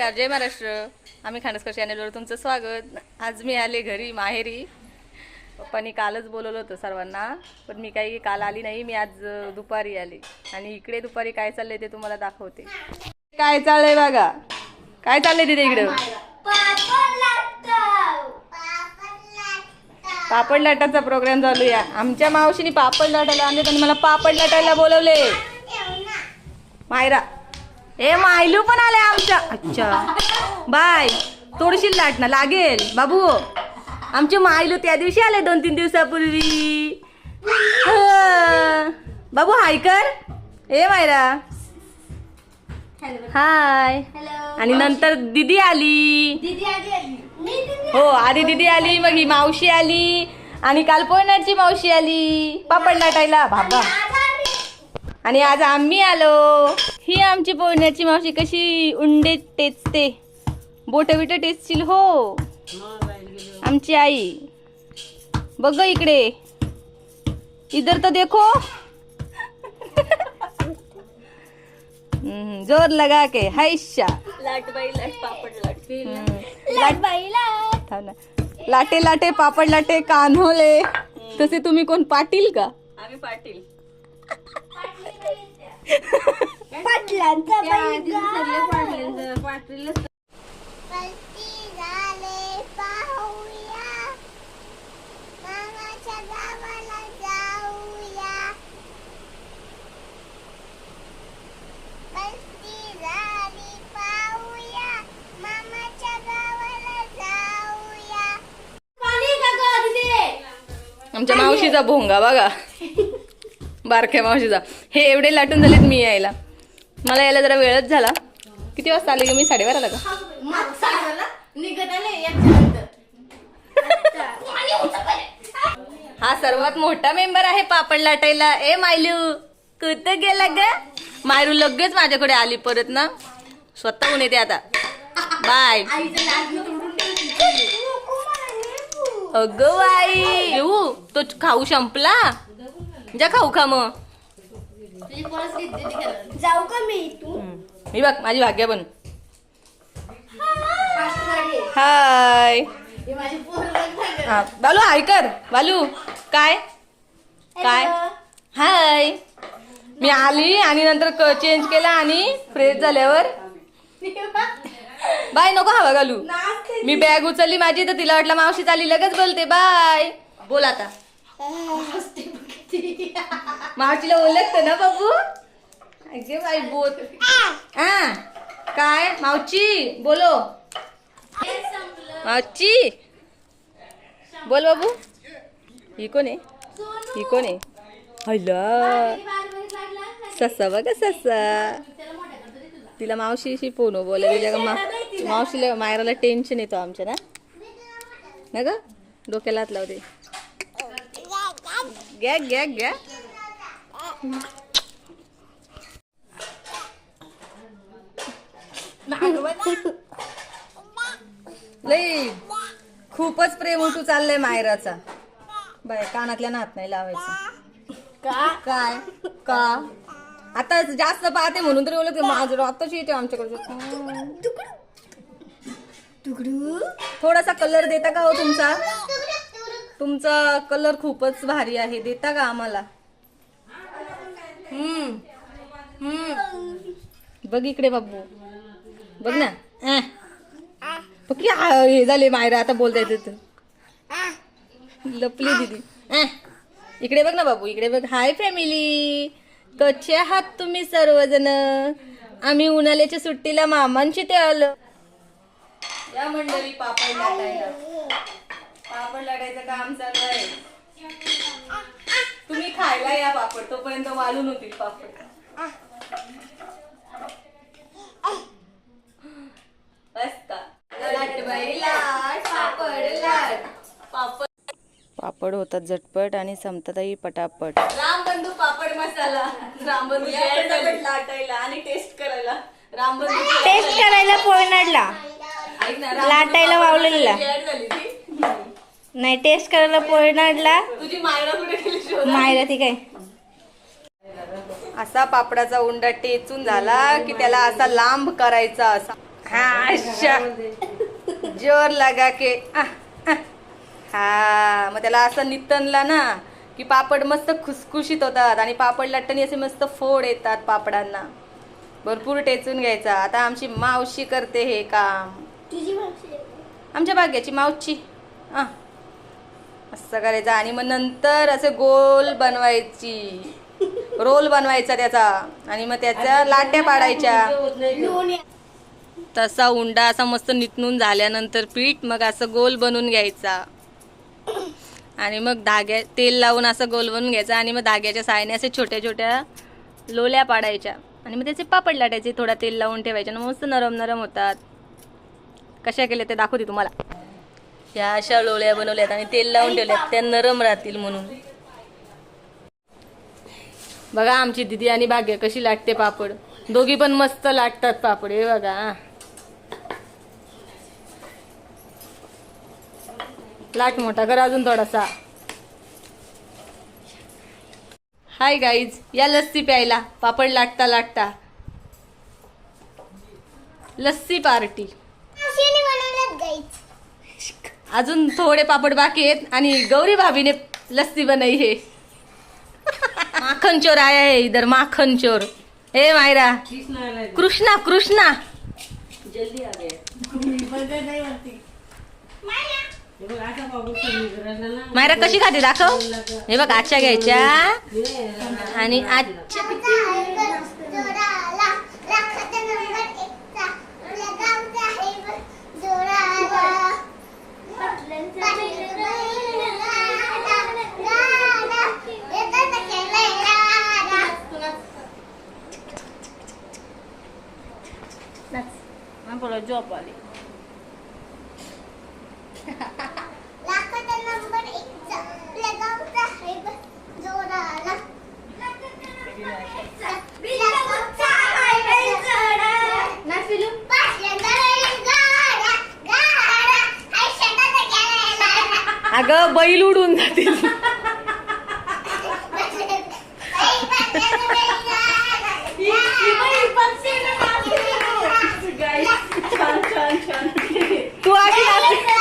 नमस्कार जय महाराष्ट्र. आम्ही खांडसकर चॅनेलवर तुमचं स्वागत. आज मी आले घरी माहेरी. पप्पानी कालच बोलवलं होतं सर्वांना पण मी काही काल आली नाही मी आज दुपारी आली. आणि इकडे दुपारी काय चाललंय ते तुम्हाला दाखवते. काय चाललंय बघा? काय चाललंय तिथे इकडं? पापड लाटाचा प्रोग्राम चालू या आमच्या मावशीने पापड लाटायला आणले आणि मला पापड लाटायला बोलवले. मायरा ए मायलू पण आले आमच्या. अच्छा. बाय. थोडीशी लाट ना लागेल. बाबू आमचे मायलू त्या दिवशी आले दोन तीन दिवसापूर्वी. बाबू हाय कर. ए मायरा. हाय. आणि नंतर दिदी आली. हो आधी दिदी आली मग ही मावशी आली. आणि काल पोयनाची मावशी आली. पापड लाटायला. बाबा. आणि आज आम्ही आलो. ही आमची पोहण्याची मावशी कशी उंडे टेचते. बोट बिट टेचशील हो. आमची आई. बघ इकडे. इधर तर देखो. जोर लगा के. हैशा लाट बाई लाट पापड लाट. ना. लाटे लाटे पापड लाटे कान्होले. तसे तुम्ही कोण पाटील का? आम्ही पाटील. आमच्या मावशीचा भोंगा बघा. बारक्या मावशीचा. हे एवढे लाटून झालेत मी यायला. मला यायला जरा वेळच झाला. किती वाजता आले ग मी? साडेबाराला का? हा सर्वात मोठा मेंबर आहे पापड लाटायला. ए मायलू कुत गेला ग? मायरू लगेच माझ्याकडे आली परत ना. स्वतःहून येते आता. बाय. अगं बाई येऊ. तो खाऊ संपला? जा खाऊ खा मग. जाऊ का मी तू मी बघ माझी भाग्या पण. हाय. हा, बालू हाय कर. बालू काय? काय? हाय. मी आली आणि नंतर चेंज केला आणि फ्रेश झाल्यावर. बाय नको हवा घालू. मी बॅग उचलली माझी तर तिला वाटलं मावशी चालली लगेच बोलते बाय. बोल आता. मावशीला ओळखत ना बाबू? अगे बाई बोल. हा. काय? मावची बोलो. मावची बोल बाबू. ही कोण आहे? ही कोण आहे? हॅलो. ससा बघा ससा. तिला मावशीशी फोन बोलायला तिच्या मा मावशीला मायराला टेन्शन येतो आमच्या ना? ना ग? डोक्याला हात लावते. घ्या घ्या घ्या. लई खूपच प्रेम उठू चाललंय मायराचा. बाय कानातल्या नात नाही लावायचं. का? काय? का? आता जास्त पाहते म्हणून तरी बोलत माझं आताच येते आमच्याकडे. थोडासा कलर देता का हो तुमचा? तुमचा कलर खूपच भारी आहे देता का आम्हाला? हम्म हम्म. बघ इकडे बाबू. बघ ना. अं. हे झाले मायरा आता बोलता तू लपली दिदी. इकडे बघ ना बाबू इकडे बघ. हाय फॅमिली कसे आहात तुम्ही सर्वजण? आम्ही उन्हाळ्याच्या सुट्टीला मामांची ते आलो. या मंडळी पापा पापड लाटायचं काम चालू आहे. तुम्ही खायला या पापड तोपर्यंत वाळून होतील पापड. पापड लाट. पापड पापड होतात झटपट आणि संपतातही पटापट. रामबंधू पापड मसाला. रामबंधू पटापट लाटायला आणि टेस्ट करायला. रामबंधू टेस्ट करायला पोळनाडला लाटायला वावलेला. नाही टेस्ट करायला पोळनाडला तुझी मायरा कुठे गेली शोध मायरा ती काय असा पापडाचा उंडा टेचून झाला की त्याला असा लांब करायचा असा. हा अशा जोर लगा के आ, आ. हा मग त्याला असं नितनला ना की पापड मस्त खुसखुशीत होतात आणि पापड लाटणी असे मस्त फोड येतात पापडांना. भरपूर टेचून घ्यायचा. आता आमची मावशी करते हे काम. तुझी मावशी आमच्या भाग्याची मावची आ असं करायचं. आणि मग नंतर असे गोल बनवायची. रोल बनवायचा त्याचा. आणि मग त्याच्या लाट्या पाडायच्या. तसा उंडा असा मस्त नितनून झाल्यानंतर पीठ मग असं गोल बनवून घ्यायचा. आणि मग धाग्या तेल लावून असं गोल बनवून घ्यायचा. आणि मग धाग्याच्या साहाय्याने असे छोट्या छोट्या लोल्या पाडायच्या. आणि मग त्याचे पापड लाटायचे थोडा तेल लावून ठेवायचे. आणि मस्त नरम नरम होतात. कशा केल्या ते दाखवते तुम्हाला. या अशा लोळ्या बनवल्यात आणि तेल लावून ठेवल्यात. त्या नरम राहतील म्हणून. बघा आमची दिदी आणि भाग्य कशी लाटते पापड. दोघी पण मस्त लाटतात पापड. हे बघा. लाट मोठा. कर अजून थोडासा. हाय गाईज या लस्सी प्यायला. पापड लाटता लाटता लस्सी पार्टी. अजून थोडे पापड बाकी आहेत आणि गौरी भाभीने लस्सी बनाई है माखन चोर आया है इधर माखन चोर ए मायरा कृष्णा कृष्णा. मायरा कशी खाते दाखव. हे बघ आजच्या घ्यायच्या. आणि आजच्या बैल गाडा, गाडा, आई शेतात खेळायला. अगं बैल उडून जातील. तू अशी नाचते.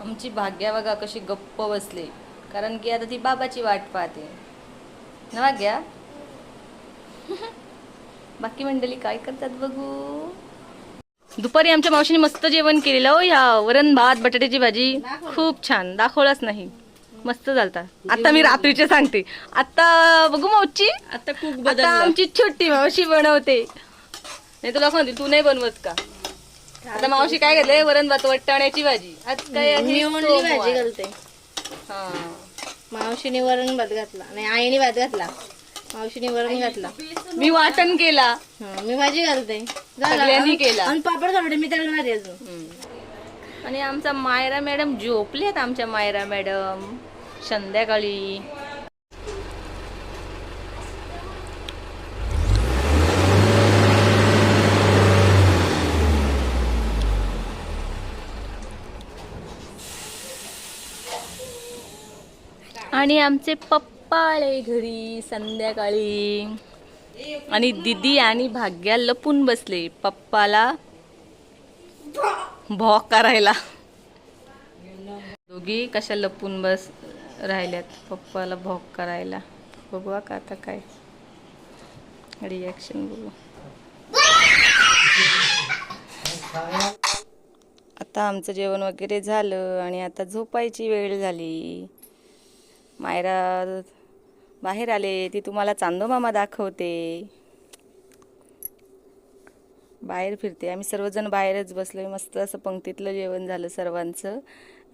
आमची भाग्या बघा कशी गप्प बसली. कारण की आता ती बाबाची वाट पाहते. ना भाग्या? बाकी मंडळी काय करतात बघू? दुपारी आमच्या मावशीने मस्त जेवण केलेलं हो ह्या वरण भात बटाट्याची भाजी. खूप छान. दाखवलाच नाही. मस्त झालता आता मी रात्रीचे सांगते. आता बघू मावशी आता खूप आता आमची छोटी मावशी बनवते. नाही तुला म्हणते तू नाही बनवत का? आता मावशी काय घातलंय वरण भात वट्टाण्याची भाजी. आज काय? मी ओनली. भाजी घालते. हा. मावशीने वरण भात घातला. नाही आईने भात घातला. मावशीने वरण घातला. मी वाटण केला. मी भाजी घालते. केला. आणि पापड काढले मी तळणार अजून. आणि आमचा मायरा मॅडम झोपलेत आमच्या मायरा मॅडम. संध्याकाळी. आणि आमचे पप्पा आले घरी संध्याकाळी. आणि दिदी आणि भाग्या लपून बसले पप्पाला भॉ करायला. दोघी कशा लपून बस राहिल्यात पप्पाला भोग करायला. बघू का आता काय रिॲक्शन बघू. आता आमचं जेवण वगैरे झालं आणि आता झोपायची वेळ झाली. मायरा बाहेर आले ती तुम्हाला चांदोमामा दाखवते. बाहेर फिरते. आम्ही सर्वजण बाहेरच बसलो मस्त असं पंक्तीतलं जेवण झालं सर्वांचं.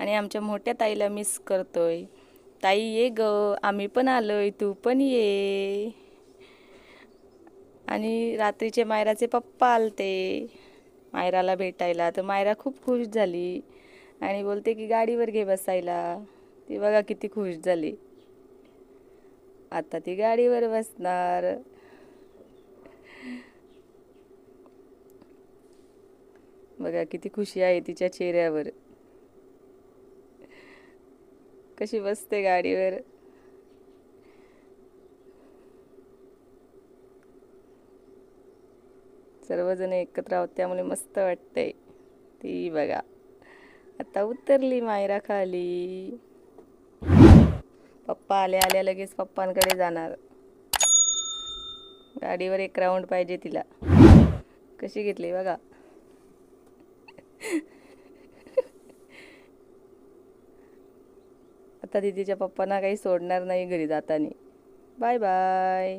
आणि आमच्या मोठ्या ताईला मिस करतोय. ताई ये ग आम्ही पण आलोय तू पण ये. आणि रात्रीचे मायराचे पप्पा आलते. मायराला भेटायला तर मायरा खूप खुश झाली. आणि बोलते की गाडीवर घे बसायला. ती बघा किती खुश झाली. आता ती गाडीवर बसणार. बघा किती खुशी आहे तिच्या चेहऱ्यावर. कशी बसते गाडीवर. सर्वजण एकत्र आहोत त्यामुळे मस्त वाटतंय. ती बघा. आता उतरली मायरा खाली. पप्पा आल्या आल्या लगेच पप्पांकडे जाणार. गाडीवर एक राऊंड पाहिजे तिला. कशी घेतली बघा. दीदीच्या पप्पांना काही सोडणार नाही घरी जाताना. Bye bye.